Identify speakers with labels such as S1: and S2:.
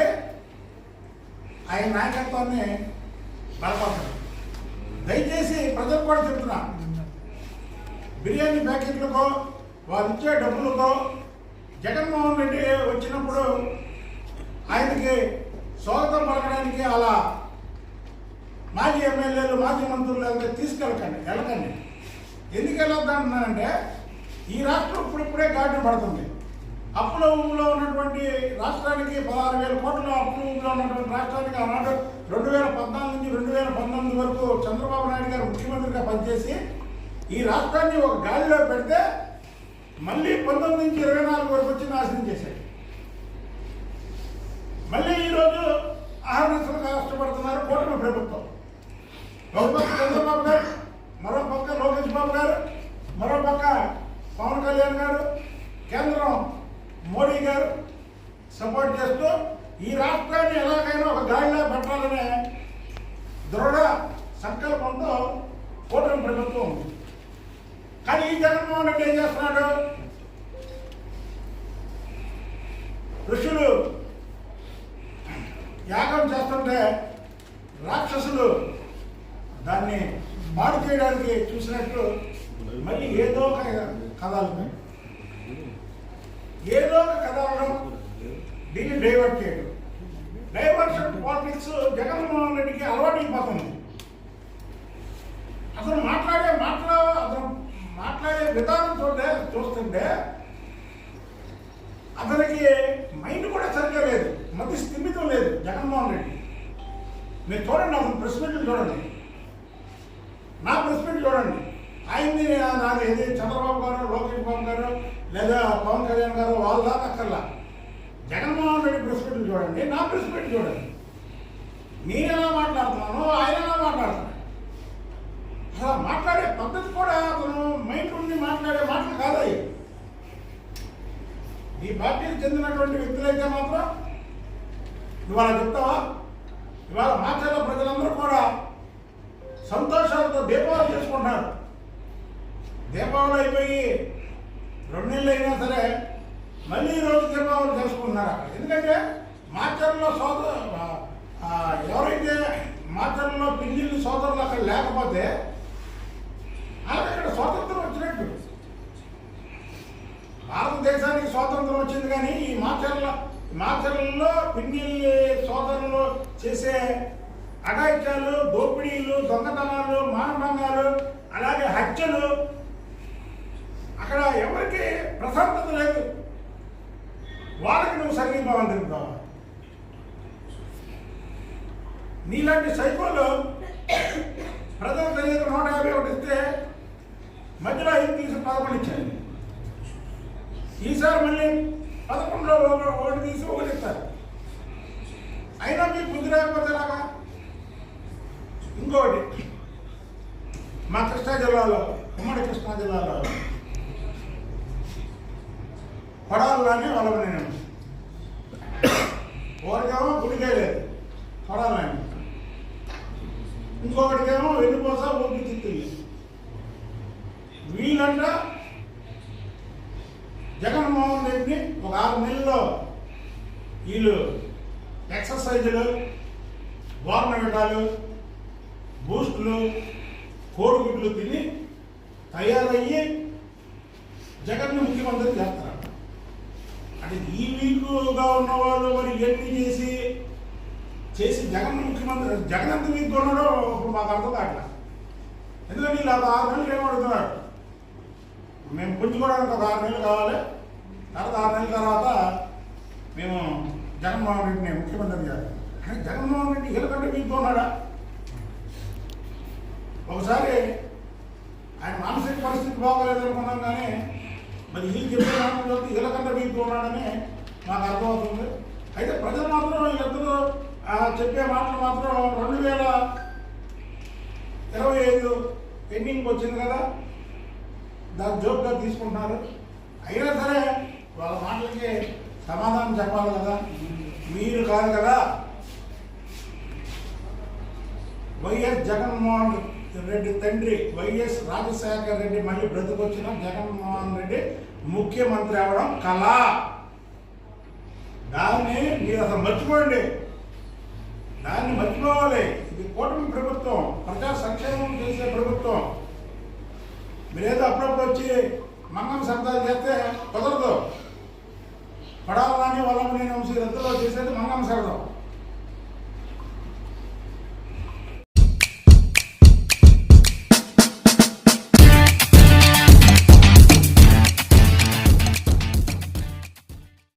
S1: అంటే ఆయన నాయకత్వాన్ని బలపడతారు దయచేసి ప్రజలు కూడా చెప్తున్నా. బిర్యానీ ప్యాకెట్లకో వారు ఇచ్చే డబ్బులకో జగన్మోహన్ రెడ్డి వచ్చినప్పుడు ఆయనకి స్వాగతం పలకడానికి అలా మాజీ ఎమ్మెల్యేలు మాజీ మంత్రులు వెళ్తే తీసుకెళ్ళకండి వెళ్ళకండి. ఎందుకు వెళ్ళొద్దామన్నానంటే ఈ రాష్ట్రం ఇప్పుడిప్పుడే గాడిన పడుతుంది. అప్పుల ఉన్నటువంటి రాష్ట్రానికి పదహారు వేల కోట్ల అప్పుల ఉన్నటువంటి రాష్ట్రానికి ఆనాడు రెండు వేల పద్నాలుగు నుంచి రెండు వేల పంతొమ్మిది వరకు చంద్రబాబు నాయుడు గారు ముఖ్యమంత్రిగా పనిచేసి ఈ రాష్ట్రాన్ని ఒక గాలిలో పెడితే మళ్ళీ పంతొమ్మిది నుంచి ఇరవై నాలుగు వరకు వచ్చి నాశనం చేశాడు మళ్ళీ ఈరోజు ఆహ్వానిస్తులుగా కష్టపడుతున్నారు కూటమి ప్రభుత్వం. ఒక పక్క చంద్రబాబు గారు మరో పక్క లోకేష్ బాబు గారు మరో పక్క పవన్ కళ్యాణ్ గారు కేంద్రం మోడీ గారు సపోర్ట్ చేస్తూ ఈ రాష్ట్రాన్ని ఎలాగైనా ఒక గాడిలో పెట్టాలనే దృఢ సంకల్పంతో కూటమి ప్రభుత్వం ఉంది. కానీ ఈ జగన్మోహన్ రెడ్డి ఏం చేస్తున్నాడు? ఋషులు యాగం చేస్తుంటే రాక్షసులు దాన్ని పాడు చేయడానికి చూసినట్టు మళ్ళీ ఏదో ఒక కథలు ఏదో ఒక కథలను దీన్ని డైవర్ట్ చేయడం. డైవర్షన్ పాలిటిక్స్ జగన్మోహన్ రెడ్డికి అలవాటైపోతుంది అసలు మాట్లాడే మాట్లా అతను మాట్లాడే విధానం చూస్తుంటే అతనికి మైండ్ కూడా సరిగ్గా లేదు. మతి స్థిమితం లేదు జగన్మోహన్ రెడ్డి. మీరు చూడండి అతను ప్రెస్ మీట్లు చూడండి. నా ప్రెస్ మీట్ చూడండి. ఆయన్ని నాది ఏది? చంద్రబాబు గారు లోకేష్ బాబు గారు లేదా పవన్ కళ్యాణ్ గారు వాళ్ళ అక్కర్లా. జగన్మోహన్ రెడ్డి ప్రెస్ మీట్లు చూడండి నా ప్రెస్ మీట్ చూడండి. నేను ఎలా మాట్లాడుతున్నాను ఆయన ఎలా మాట్లాడుతున్నాను అసలు మాట్లాడే పద్ధతి కూడా అతను మైండ్ ఉండి మాట్లాడే మాటలు కాదయ్యి. ఈ పార్టీకి చెందినటువంటి వ్యక్తులైతే మాత్రం ఇవాళ చెప్తావా? ఇవాళ మాట్లాడే ప్రజలందరూ కూడా సంతోషాలతో దీపావళి చేసుకుంటున్నారు. దీపావళి అయిపోయి రెండు నెలలు అయినా సరే మళ్ళీ రోజు దీపావళి తెలుసుకుంటున్నారు అక్కడ. ఎందుకంటే మాచర్లో సోదరు ఎవరైతే మాచర్లో పిల్లిళ్ళు సోదరులు అక్కడ లేకపోతే వాళ్ళకి అక్కడ స్వాతంత్రం వచ్చినట్టు. భారతదేశానికి స్వాతంత్రం వచ్చింది కానీ ఈ మాచర్ల మాచర్లలో పిన్నిల్లి సోదరులు చేసే అఘాయిత్యాలు దోపిడీలు దొంగతనాలు మానభంగాలు అలాగే హత్యలు అక్కడ ఎవరికి ప్రశాంతత లేదు. వాళ్ళకి నువ్వు సంఘీభావం తెలుపుతావా నీలాంటి సైకోలు ప్రజల తెలియక నూట యాభై ఒకటి ఇస్తే మధ్యలో ఐదు తీసి పదకొండు ఇచ్చారు. ఈసారి మళ్ళీ పదకొండులో ఒకటి తీసి ఒకటి ఇస్తారు. అయినా మీకు బుద్ధి లేకపోతే ఇంకొకటి మా కృష్ణా జిల్లాలో ఉమ్మడి కృష్ణా జిల్లాలో కొడాలని వలవనేను ఒకరికేమో గుడికే లేదు కొడాలని ఇంకొకటికేమో వెళ్ళిపోసా ఊపి తిత్తిల్లి వీళ్ళంట జగన్మోహన్ రెడ్డిని ఒక ఆరు నెలల్లో వీళ్ళు ఎక్సర్సైజులు గవర్నమెంటాలు బూస్టులు కోడిగుడ్లు తిని తయారయ్యి జగన్ని ముఖ్యమంత్రి చేస్తారు. అంటే ఈ వీకుగా ఉన్న వాళ్ళు మరి ఎన్ని చేసి చేసి జగన్ ముఖ్యమంత్రి జగన్ ఎంత మీకు ఉన్నాడో ఇప్పుడు మాకు అర్థం కావట్లా. ఎందుకంటే వీళ్ళు ఆరు నెలలు ఏమడుగుతున్నారు మేము పుంజుకోవడానికి ఒక ఆరు నెలలు కావాలి. తర్వాత ఆరు నెలల తర్వాత మేము జగన్మోహన్ రెడ్డిని ముఖ్యమంత్రి చేయాలి కానీ జగన్మోహన్ రెడ్డి వీళ్ళకంటే వీక్గా ఉన్నాడా ఒకసారి ఆయన మానసిక పరిస్థితి బాగోలేదు అనుకున్నాం కానీ ఉన్నాడని మాకు అర్థమవుతుంది. అయితే ప్రజలు మాత్రం వీళ్ళిద్దరూ ఆ చెప్పే మాటలు మాత్రం రెండు వేల ఇరవై ఐదు ఎండింగ్ వచ్చింది కదా దాన్ని జోక్గా తీసుకుంటున్నారు. అయినా సరే వాళ్ళ మాటలకి సమాధానం చెప్పాలి కదా. మీరు కాదు కదా. వైఎస్ జగన్మోహన్ రెడ్డి తండ్రి వైఎస్ రాజశేఖర రెడ్డి మళ్ళీ బ్రతుకొచ్చిన జగన్మోహన్ రెడ్డి ముఖ్యమంత్రి అవడం కళ. దాన్ని మీరు అసలు మర్చిపోండి. దాన్ని మర్చిపోవాలి. ఇది కూటమి ప్రభుత్వం ప్రజా సంక్షేమం చేసే ప్రభుత్వం. మీరేదో అప్పుడప్పుడు వచ్చి మంగళ శబ్దాలు చేస్తే కుదరదు. పడాలని వాళ్ళని నేను వంశీ రద్దులో చేసేది మంగళ శబ్దం